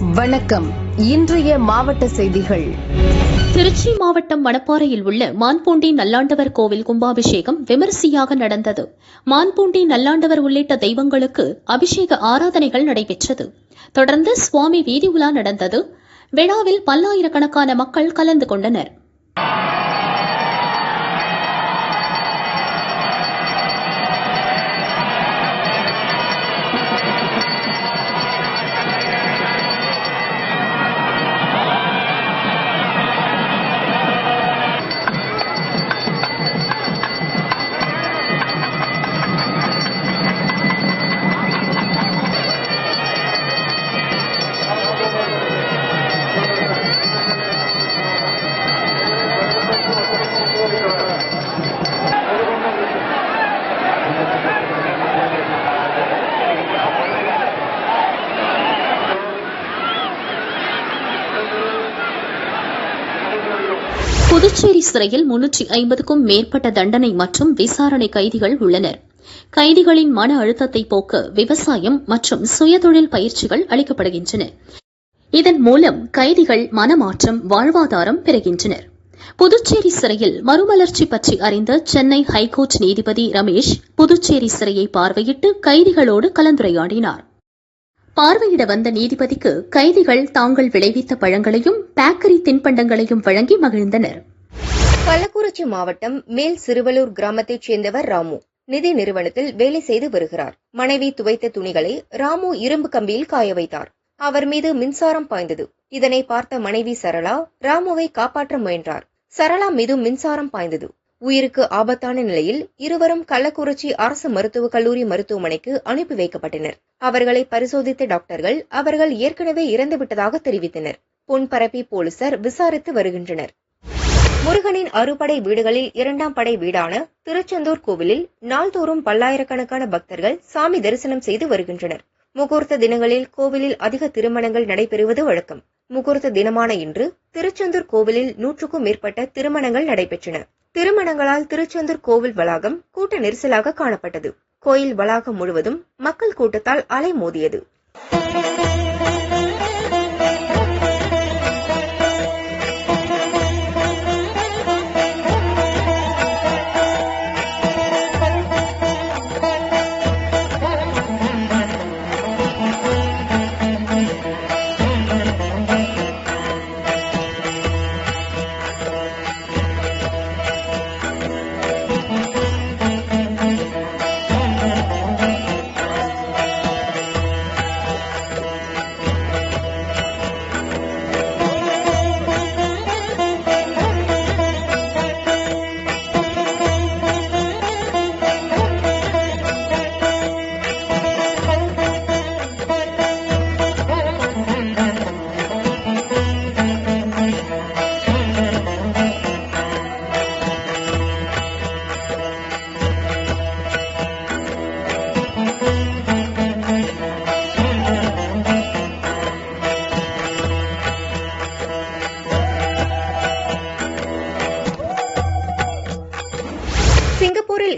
வணக்கம். இன்றைய மாவட்ட செய்திகள். திருச்சி மாவட்டம் மணப்பாறையில் உள்ள மான்பூண்டி நல்லாண்டவர் கோவில் கும்பாபிஷேகம் விமரிசையாக நடந்தது. மான்பூண்டி நல்லாண்டவர் உள்ளிட்ட தெய்வங்களுக்கு அபிஷேக ஆராதனைகள் நடைபெற்றது. தொடர்ந்து சுவாமி வீதி உலா நடந்தது. விழாவில் பல்லாயிரக்கணக்கான மக்கள் கலந்து கொண்டனர். புதுச்சேரி சிறையில் முன்னூற்றி ஐம்பதுக்கும் மேற்பட்ட தண்டனை மற்றும் விசாரணை கைதிகள் உள்ளனர். கைதிகளின் மன அழுத்தத்தை போக்க விவசாயம் மற்றும் சுயதொழில் பயிற்சிகள் அளிக்கப்படுகின்றன. இதன் மூலம் கைதிகள் மனமாற்றம் வாழ்வாதாரம் பெறுகின்றனர். புதுச்சேரி சிறையில் மறுமலர்ச்சி பற்றி அறிந்த சென்னை ஹைகோர்ட் நீதிபதி ரமேஷ் புதுச்சேரி சிறையை பார்வையிட்டு கைதிகளோடு கலந்துரையாடினார். பார்வையிட வந்த நீதிபதிக்கு கைதிகள் தாங்கள் விளைவித்த பழங்களையும் பேக்கரி தின்பண்டங்களையும் வழங்கி மகிழ்ந்தனர். கள்ளக்குறிச்சி மாவட்டம் மேல் சிறுவலூர் கிராமத்தைச் சேர்ந்தவர் ராமு. நிதி நிறுவனத்தில் வேலை செய்து வருகிறார். மனைவி துவைத்த துணிகளை ராமு இரும்பு கம்பியில் காய வைத்தார். அவர் மீது மின்சாரம் பாய்ந்தது. இதனை பார்த்த மனைவி சரளா ராமுவை காப்பாற்ற முயன்றார். சரளா மீது மின்சாரம் பாய்ந்தது. உயிருக்கு ஆபத்தான நிலையில் இருவரும் கள்ளக்குறிச்சி அரசு மருத்துவக் கல்லூரி மருத்துவமனைக்கு அனுப்பி வைக்கப்பட்டனர். அவர்களை பரிசோதித்த டாக்டர்கள் அவர்கள் ஏற்கனவே இறந்துவிட்டதாக தெரிவித்தனர். பொன்பரப்பி போலீசார் விசாரித்து வருகின்றனர். முருகனின் அறுபடை வீடுகளில் இரண்டாம் படை வீடான திருச்செந்தூர் கோவிலில் நாள்தோறும் பல்லாயிரக்கணக்கான பக்தர்கள் சாமி தரிசனம் செய்து வருகின்றனர். முகூர்த்த தினங்களில் கோவிலில் அதிக திருமணங்கள் நடைபெறுவது வழக்கம். முகூர்த்த தினமான இன்று திருச்செந்தூர் கோவிலில் நூற்றுக்கும் மேற்பட்ட திருமணங்கள் நடைபெற்றன. திருமணங்களால் திருச்செந்தூர் கோவில் வளாகம் கூட்ட நெரிசலாக காணப்பட்டது. கோயில் வளாகம் முழுவதும் மக்கள் கூட்டத்தால் அலைமோதியது.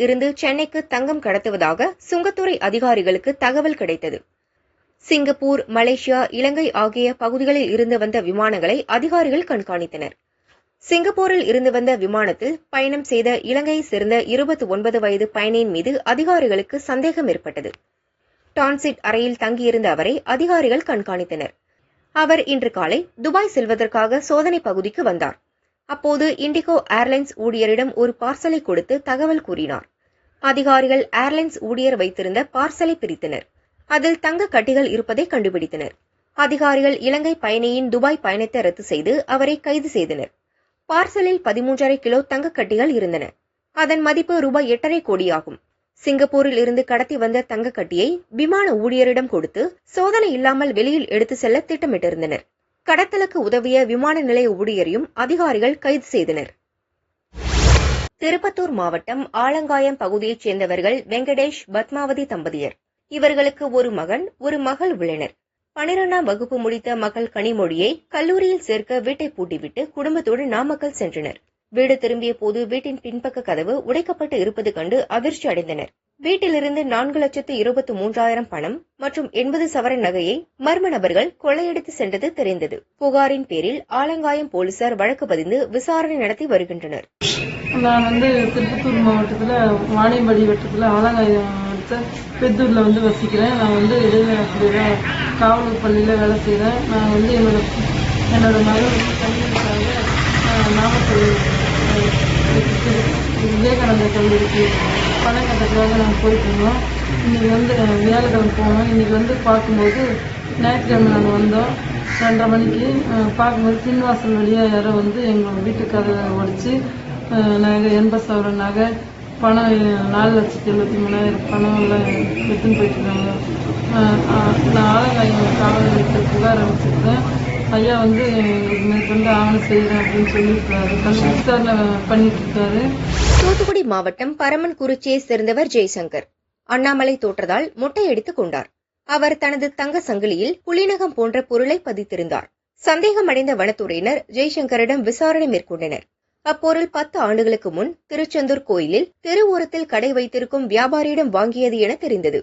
இருந்து சென்னைக்கு தங்கம் கடத்துவதாக சுங்கத்துறை அதிகாரிகளுக்கு தகவல் கிடைத்தது. சிங்கப்பூர் மலேசியா இலங்கை ஆகிய பகுதிகளில் இருந்து வந்த விமானங்களை அதிகாரிகள் கண்காணித்தனர். சிங்கப்பூரில் இருந்து வந்த விமானத்தில் பயணம் செய்த இலங்கையைச் சேர்ந்த இருபத்தி ஒன்பது வயது பயணியின் மீது அதிகாரிகளுக்கு சந்தேகம் ஏற்பட்டது. டான்சிட் அறையில் தங்கியிருந்த அவரை அதிகாரிகள் கண்காணித்தனர். அவர் இன்று காலை துபாய் செல்வதற்காக சோதனை பகுதிக்கு வந்தார். அப்போது இண்டிகோ ஏர்லைன்ஸ் ஊழியரிடம் ஒரு பார்சலை கொடுத்து தகவல் கூறினார். அதிகாரிகள் ஏர்லைன்ஸ் ஊழியர் வைத்திருந்த பார்சலை பிரித்தனர். அதில் தங்க கட்டிகள் இருப்பதை கண்டுபிடித்தனர். அதிகாரிகள் இலங்கை பயணியின் துபாய் பயணத்தை ரத்து செய்து அவரை கைது செய்தனர். பார்சலில் பதிமூன்றரை கிலோ தங்க கட்டிகள் இருந்தன. அதன் மதிப்பு ரூபாய் எட்டரை கோடியாகும். சிங்கப்பூரில் இருந்து கடத்தி வந்த தங்க கட்டியை விமான ஊழியரிடம் கொடுத்து சோதனை இல்லாமல் வெளியில் எடுத்து செல்ல திட்டமிட்டிருந்தனர். கடத்தலுக்கு உதவிய விமான நிலைய ஊழியரையும் அதிகாரிகள் கைது செய்தனர். திருப்பத்தூர் மாவட்டம் ஆலங்காயம் பகுதியைச் சேர்ந்தவர்கள் வெங்கடேஷ் பத்மாவதி தம்பதியர். இவர்களுக்கு ஒரு மகன் ஒரு மகள் உள்ளனர். பனிரெண்டாம் வகுப்பு முடித்த மகள் கனிமொழியை கல்லூரியில் சேர்க்க வீட்டை பூட்டிவிட்டு குடும்பத்தோடு நாமக்கல் சென்றனர். வீடு திரும்பிய போது வீட்டின் பின்பக்க கதவு உடைக்கப்பட்டு இருப்பது கண்டு அதிர்ச்சி அடைந்தனர். வீட்டிலிருந்து நான்கு லட்சத்து இருபத்தி மூன்றாயிரம் பணம் மற்றும் எண்பது சவரன் நகையை மர்ம நபர்கள் கொள்ளையடித்து சென்றது தெரிந்தது. புகாரின் பேரில் ஆலங்காயம் போலீசார் வழக்கு பதிந்து விசாரணை நடத்தி வருகின்றனர். நான் வந்து திருப்பத்தூர் மாவட்டத்தில் வாணியம்பாடி வட்டத்தில் ஆலங்காயம் பெத்தூரில் வந்து வசிக்கிறேன். நான் வந்து இடைநிலை ஆசிரியராக பள்ளியில் வேலை செய்கிறேன் நான் வந்து என்னோட என்னோட மகள் நாமக்கல் விவேகானந்தர் திரு- விவேகானந்தா கல்லூரிக்கு பணம் நாங்கள் போயிட்டு இருந்தோம் இன்னைக்கு வந்து வியாழக்கிழமை போனோம். இன்றைக்கி வந்து பார்க்கும்போது ஞாயிற்றுக்கிழமை நாங்கள் வந்தோம். ரெண்டரை மணிக்கு. பார்க்கும்போது பின்வாசல் வழியாக யாரோ வந்து எங்கள் வீட்டு கதவை நகை எண்பது சவர நகை பணம் நாலு லட்சத்தி எழுபத்தி மூணாயிரம் பணம் எல்லாம் எடுத்துன்னு போயிட்டுருக்காங்க நான் ஆலங்காயம் காவல் நிலையத்தில் புகார் அமைச்சிருக்கேன் ஐயா வந்து இது மேற்கொண்டு ஆவணம் செய்கிறேன் அப்படின்னு சொல்லியிருக்காரு கல்வி விசாரணை பண்ணிட்டு இருக்காரு தூத்துக்குடி மாவட்டம் பரமன் குறிச்சியை சேர்ந்தவர் ஜெய்சங்கர். அண்ணாமலை தோற்றதால் மொட்டையடித்துக் கொண்டார். அவர் தனது தங்க சங்கிலியில் புலிநகம் போன்ற பொருளை பதித்திருந்தார். சந்தேகமடைந்த வனத்துறையினர் ஜெய்சங்கரிடம் விசாரணை மேற்கொண்டனர். அப்பொருள் பத்து ஆண்டுகளுக்கு முன் திருச்செந்தூர் கோயிலில் தெருவோரத்தில் கடை வைத்திருக்கும் வியாபாரியிடம் வாங்கியது என தெரிந்தது.